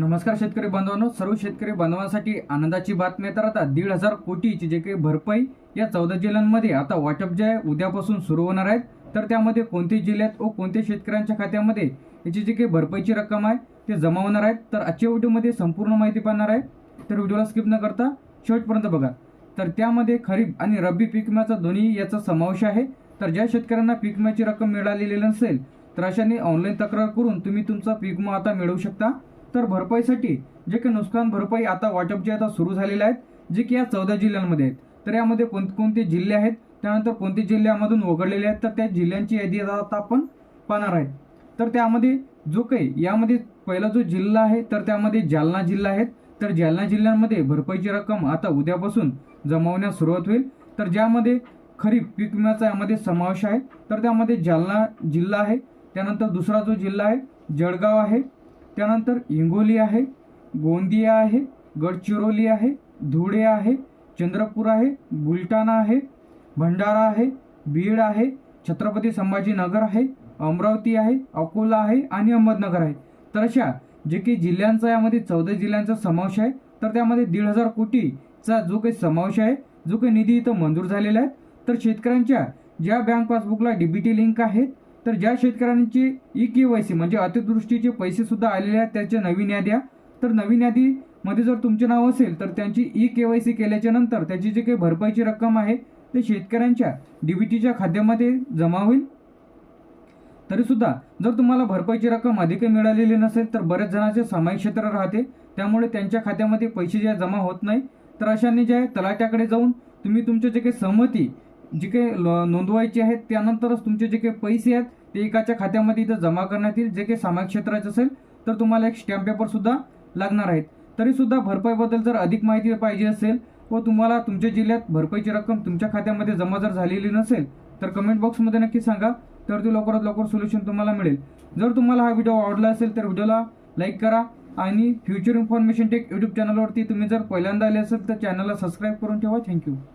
नमस्कार शेतकरी बांधवांनो सर्व शेतकरी बांधवांसाठी आनंदाची बातमी तर आता दीड हजार कोटीची जे काही भरपाई या चौदा जिल्ह्यांमध्ये आता वाटप जे आहे उद्यापासून सुरू होणार आहेत तर त्यामध्ये कोणत्या जिल्ह्यात व कोणत्या शेतकऱ्यांच्या खात्यामध्ये याची जी काही भरपाईची रक्कम आहे ते जमा होणार आहेत तर आजच्या व्हिडिओमध्ये संपूर्ण माहिती पाहणार आहे. तर व्हिडिओला स्किप न करता शेवटपर्यंत बघा. तर त्यामध्ये खरीप आणि रब्बी पीक विम्याचा दोन्ही याचा समावेश आहे. तर ज्या शेतकऱ्यांना पीक विम्याची रक्कम मिळालेली नसेल तर अशाने ऑनलाईन तक्रार करून तुम्ही तुमचा पीक विमा आता मिळवू शकता. तर भरपाईसाठी जे काही नुकसान भरपाई आता वाटप जे आता सुरू झालेले आहेत जे की या चौदा जिल्ह्यांमध्ये आहेत. तर यामध्ये कोणकोणते जिल्हे आहेत त्यानंतर कोणते जिल्ह्यामधून वगळलेले आहेत तर त्या जिल्ह्यांची यादी आता आपण पाहणार आहेत तर त्यामध्ये जो काही यामध्ये पहिला जो जिल्हा आहे तर त्यामध्ये जालना जिल्हा आहे. तर जालना जिल्ह्यांमध्ये भरपाईची रक्कम आता उद्यापासून जमावण्यास सुरुवात होईल. तर ज्यामध्ये खरीप पीक विम्याचा यामध्ये समावेश आहे. तर त्यामध्ये जालना जिल्हा आहे. त्यानंतर दुसरा जो जिल्हा आहे जळगाव आहे. त्यानंतर हिंगोली आहे गोंदिया आहे गडचिरोली आहे धुळे आहे चंद्रपूर आहे बुलढाणा आहे भंडारा आहे बीड आहे छत्रपती संभाजीनगर आहे अमरावती आहे अकोला आहे आणि अहमदनगर आहे. तर अशा जे की जिल्ह्यांचा यामध्ये चौदा जिल्ह्यांचा समावेश आहे. तर त्यामध्ये दीड हजार कोटीचा जो काही समावेश आहे जो काही निधी इथं मंजूर झालेला आहे. तर शेतकऱ्यांच्या ज्या बँक पासबुकला डीबीटी लिंक आहेत तर ज्या शेतकऱ्यांची ई के वाय सी म्हणजे अतिवृष्टीचे पैसेसुद्धा आलेले आहेत त्याच्या नवीन याद्या तर नवीन यादीमध्ये जर तुमचे नाव असेल तर त्यांची ई के वाय सी केल्याच्यानंतर त्याची जी काही भरपाईची रक्कम आहे ते शेतकऱ्यांच्या डी वी टीच्या खात्यामध्ये जमा होईल. तरीसुद्धा जर तुम्हाला भरपाईची रक्कम अधिक मिळालेली नसेल तर बऱ्याच जणांचे सामायिक क्षेत्र राहते. त्यामुळे त्यांच्या खात्यामध्ये पैसे जे जमा होत नाही. तर अशांनी जे आहे तलाट्याकडे जाऊन तुम्ही तुमचे जे काही सहमती जे काही नोंदवायचे नोंदवायची आहेत त्यानंतरच तुमचे जे काही पैसे आहेत ते एकाच्या खात्यामध्ये इथं जमा करण्यात येईल. जे काही सामायिक क्षेत्राचे असेल तर तुम्हाला एक स्टॅम्प पेपरसुद्धा लागणार आहेत. तरीसुद्धा भरपाईबद्दल जर अधिक माहिती पाहिजे असेल व तुम्हाला तुमच्या जिल्ह्यात भरपाईची रक्कम तुमच्या खात्यामध्ये जमा जर झालेली नसेल तर कमेंट बॉक्समध्ये नक्की सांगा तर ते लवकरात लवकर सोल्युशन तुम्हाला मिळेल. जर तुम्हाला हा व्हिडिओ आवडला असेल तर व्हिडिओला लाईक करा आणि फ्युचर इन्फॉर्मेशन टेक यूट्यूब चॅनलवरती तुम्ही जर पहिल्यांदा आले असेल तर चॅनलला सबस्क्राईब करून ठेवा. थँक्यू